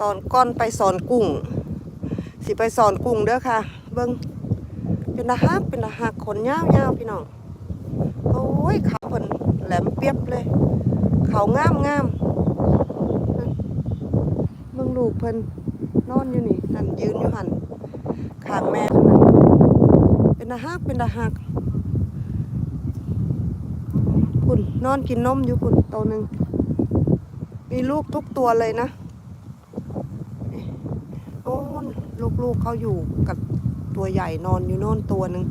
ตอนก้อนไปสอนกุ้ง สิไปสอนกุ้งเด้อค่ะ เบิ่งเป็นอาหักเป็นอาหักขนยาวๆพี่น้องโอ้ยเขาเพิ่นแหลมเปียบเลย เขางามงามเบิ่งลูกเพิ่นนอนอยู่นี่นั่นยืนอยู่หันขางแม่เพิ่นนั่นเป็นอาหักเป็นอาหักคุณนอนกินนมอยู่คุณตัวหนึ่งมีลูกทุกตัวเลยนะนี่โอ้น ลูกๆเขาอยู่กับตัวใหญ่นอนอยู่โน่นตัวหนึ่ง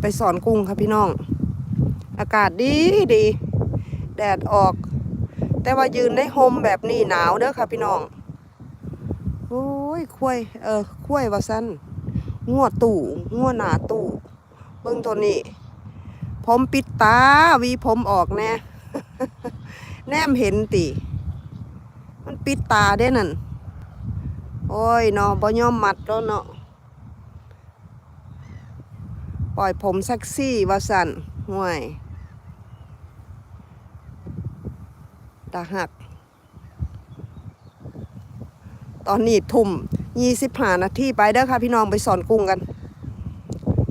ไปสอนกุ้งค่ะพี่น้อง อากาศดีดี แดดออก แต่ว่ายืนในโฮมแบบนี้หนาวเด้อค่ะพี่น้องโอ้ยคุ้ยเออคุ้ยว่าสั้นงัวตู่งัวหนาตู่เบิ่งตัวนี้ ผมปิดตาวีผมออกแน่แนมเห็นติมันปิดตาได้นั่น โอ้ยเนาะบ่ยอมมัดแล้วเนาะปล่อยผมเซ็กซี่ว่าสันห่วยตาหัก ตอนนี้ทุ่มยี่สิบห้านาทีไปเด้อค่ะพี่น้องไปสอนกุ้งกัน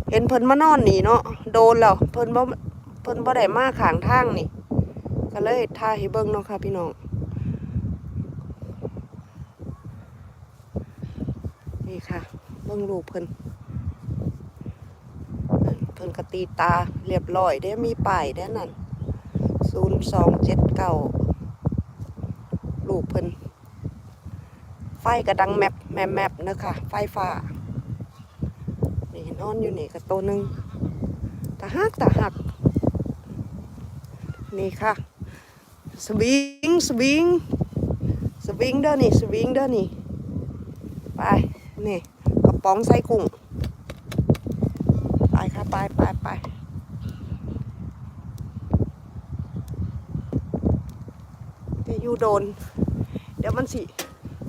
เห็นเพิ่นมานอนนี่เนาะโดนแล้วเพิ่นบ่เพิ่นบ่ได้มาขางทางนี่ ก็เลยถ่าให้เบิ่งเนาะค่ะพี่น้อง นี่ค่ะเบิ่งลูกเพิ่นเพิ่นกะตีตาเรียบร้อยได้มีป้ายได้นั่นศูนย์สองเจ็ดเก้าลูกเพิ่นไฟกระดังแมปแมปแมปเนอะค่ะ ไฟฟ้านี่นอนอยู่นี่กับตัวหนึ่งตาหักตาหัก นี่ค่ะ สวิง สวิง สวิงเด้อนี่ สวิงเด้อนี่ ไป นี่กระป๋องใส่กุ้ง ไปค่ะไปไปไปจะอยู่โดน เดี๋ยวมันสิ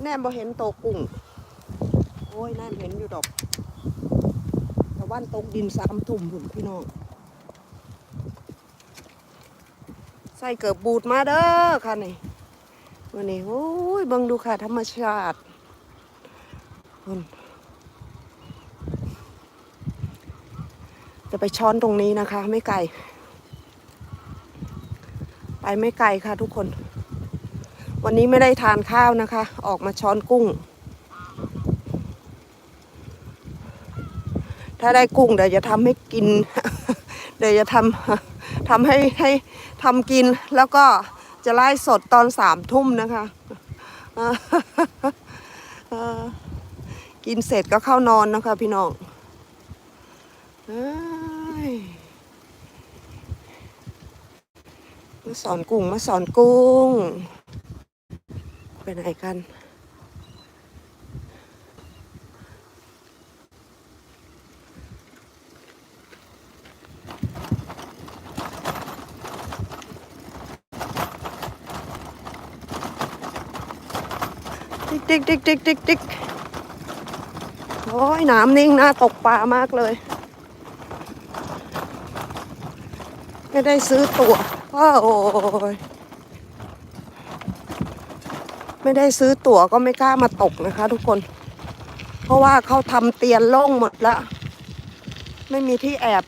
แนมบ่เห็นโตกุ้ง โอ้ยแนมเห็นอยู่ดอกตะวันตกดินสามทุ่มพุ่นพี่น้องใส่เกิบบูดมาเด้อค่ะนี่วันนี้โอ้ยบังดูค่ะธรรมชาติ พุ่นจะไปช้อนตรงนี้นะคะ ไม่ไกล ไปไม่ไกลค่ะทุกคน วันนี้ไม่ได้ทานข้าวนะคะ ออกมาช้อนกุ้ง ถ้าได้กุ้งเดี๋ยวจะทำให้กิน เดี๋ยวจะทำทำให้ให้ทำกินแล้วก็จะไล่สดตอนสามทุ่มนะคะ กินเสร็จก็เข้านอนนะคะพี่น้องมาสอนกุ้งมาสอนกุ้ง ไปไหนกันติ๊กติ๊กติ๊กติ๊กติ๊ก โอ้ยน้ำนิ่งน่าตกปลามากเลย ไม่ได้ซื้อตั๋วว้าวโอ้ยไม่ได้ซื้อตั๋วก็ไม่กล้ามาตกนะคะ ทุกคน เพราะว่าเขาทำเตียนโล่งหมดแล้วไม่มีที่แอบ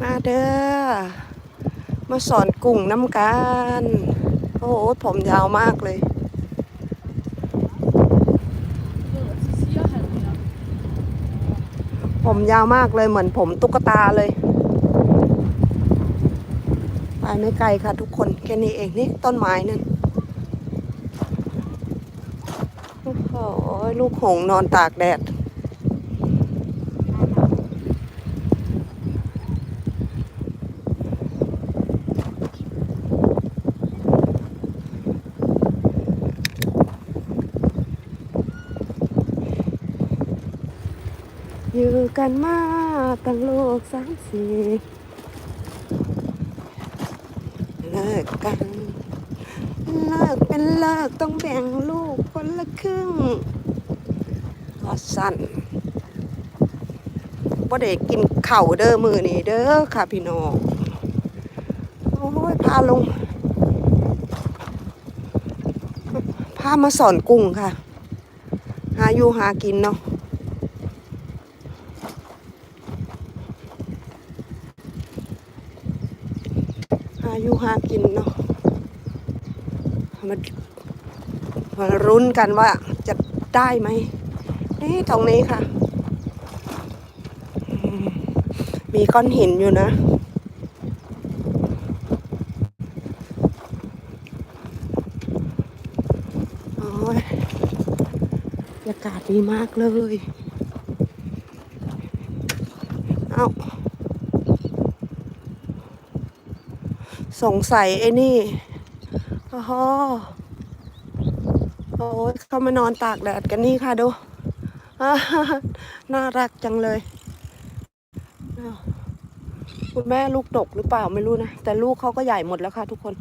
มาเด้อ มาสอนกุ้งน้ำกัน โอ้โหผมยาวมากเลย ผมยาวมากเลยเหมือนผมตุ๊กตาเลย ไปไม่ไกลค่ะทุกคนแค่นี้เองนี่ต้นไม้นั่นโอ้โหลูกหงส์นอนตากแดด อยู่กันมาตั้งโลกสามสี่เลิกกัน เลิกเป็นเลิกต้องแบ่งลูกคนละครึ่งก็สั่นบ่ได้กินเข่าเด้อมือนี่เด้อค่ะพี่น้องโอ้ยพาลงพามาสอนกุ้งค่ะ หาอยู่หากินเนาะ หา อยู่หากินเนาะมามารุ้นกันว่าจะได้ไหมนี่ตรงนี้ค่ะ มีก้อนหินอยู่นะ โอ้ยบรรยากาศดีมากเลย เอา สงสัยไอ้นี่อ้โหโอ้ยเขามานอนตากแดดกันนี่ค่ะดู น่ารักจังเลย คุณแม่ลูกดกหรือเปล่าไม่รู้นะ แต่ลูกเขาก็ใหญ่หมดแล้วค่ะทุกคน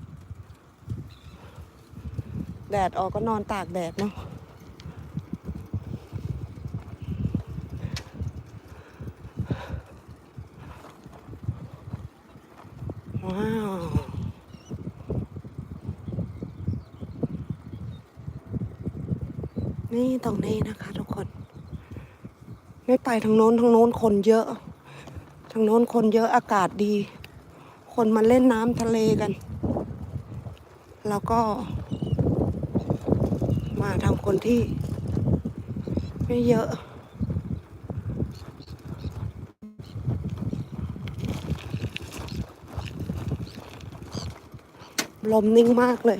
แดดออกก็นอนตากแดดเนาะ ว้าว นี่ตรงนี้นะคะ ทุกคน ไม่ไปทางโน้นทางโน้นคนเยอะ ทางโน้นคนเยอะอากาศดี คนมาเล่นน้ำทะเลกัน แล้วก็ มาทางคนที่ ไม่เยอะลมนิ่งมากเลย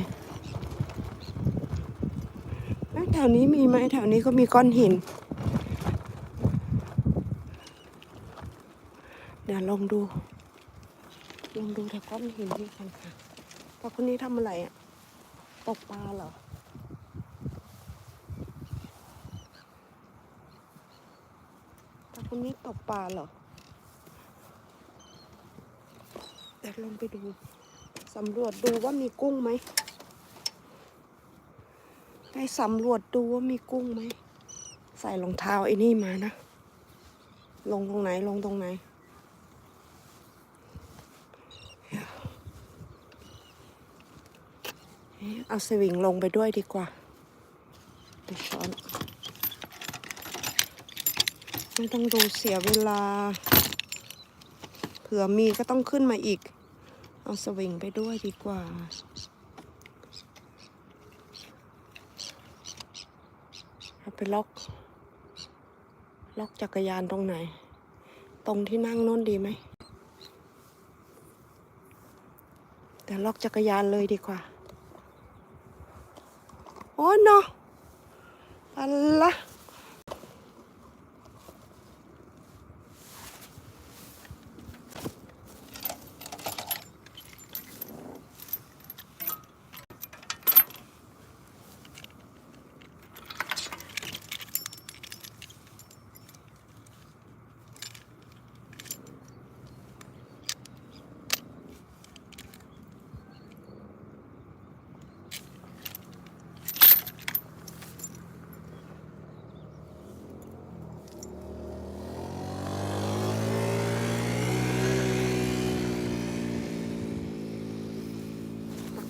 เอ๊ะแถวนี้มีไหมแถวนี้ก็มีก้อนหิน เดี๋ยวลองดู ลองดูแถวก้อนหินนี่กันค่ะตาคนนี้ทำอะไรอะ ตกปลาเหรอตาคนนี้ตกปลาเหรอเดี๋ยวลองไปดูสำรวจดูว่ามีกุ้งไหม ให้สำรวจดูว่ามีกุ้งไหม ใส่รองเท้าไอ้นี่มานะ ลงตรงไหนลงตรงไหน เอาสวิงลงไปด้วยดีกว่าเดี๋ยวช้อนไม่ต้องดูเสียเวลา เผื่อมีก็ต้องขึ้นมาอีก เอาสวิงไปด้วยดีกว่า เอาไปล็อก ล็อกจักรยานตรงไหน ตรงที่นั่งโน้นดีไหม แต่ล็อกจักรยานเลยดีกว่า โอ้เนาะอัลละ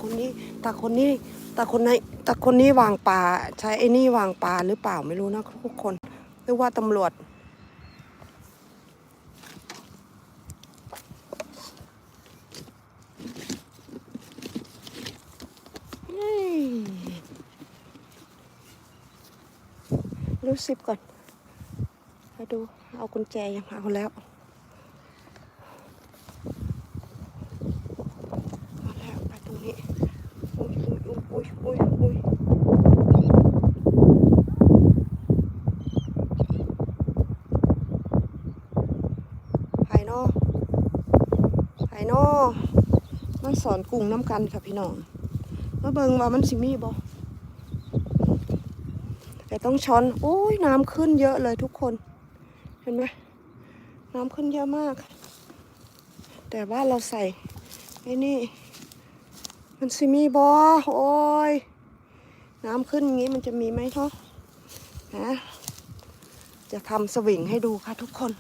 คนนี้ตาคนนี้ตาคนไหนตาคนนี้วางปลาใช้ไอ้นี่วางปลาหรือเปล่าไม่รู้นะทุกคนหรือว่าตำรวจ รู้สิบก่อนมาดูเอากุญแจยังเอาแล้ว เอาแล้วไปตรงนี้ อุ้ยอุ้ยอุ้ยอุ้ยอุ้ยไผ่นอไผ่ นอมันสอนกุ้งน้ำกันค่ะพี่น้องมาเบิงว่ามันสิมีบ่แต่ต้องช้อนโอ้ยน้ำขึ้นเยอะเลยทุกคน เห็นไหมน้ำขึ้นเยอะมาก แต่ว่าเราใส่ไอ้นี่ มันสิมีบ่โอ้ยน้ำขึ้นอย่างนี้มันจะมีไหมเนาะฮะจะทำสวิงให้ดูค่ะทุกคน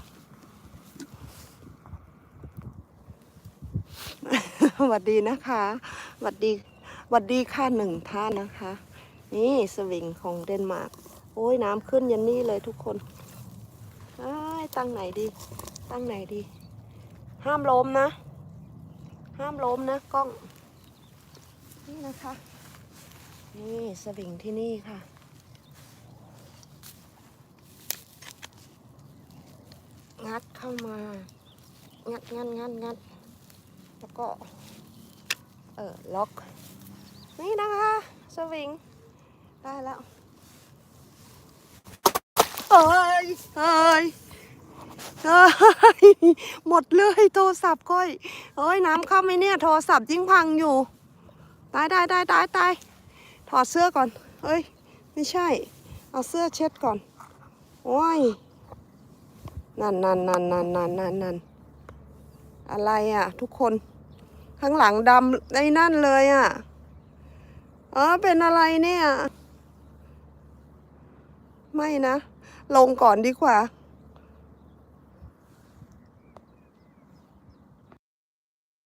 สวัสดีนะคะสวัสดีสวัสดีค่ะหนึ่งท่านนะคะ นี่สวิงของเดนมาร์กโอ้ยน้ำขึ้นยันนี่เลยทุกคนเอ้ตั้งไหนดี ตั้งไหนดี ห้ามล้มนะ ห้ามล้มนะกล้อง นี่นะคะ นี่สวิงที่นี่ค่ะงัดเข้ามา งัดงัดงัดงัดแล้วก็ เออล็อก นี่นะคะสวิง ได้แล้วเอ้ยเอ้ยเอ้ยหมดเลยโทรศัพท์ก้อยเอ้ยน้ำเข้าไหมเนี่ย โทรศัพท์ยิ่งพังอยู่ ตายตายตายตายตายถอดเสื้อก่อน เอ้ย ไม่ใช่ เอาเสื้อเช็ดก่อน โอ้ย นั่นนั่นนั่นนั่นนั่นนั่นนั่นอะไรอะ ทุกคน ข้างหลังดำไอ้นั่นเลยอะเออเป็นอะไรเนี่ย ไม่นะ ลงก่อนดีกว่า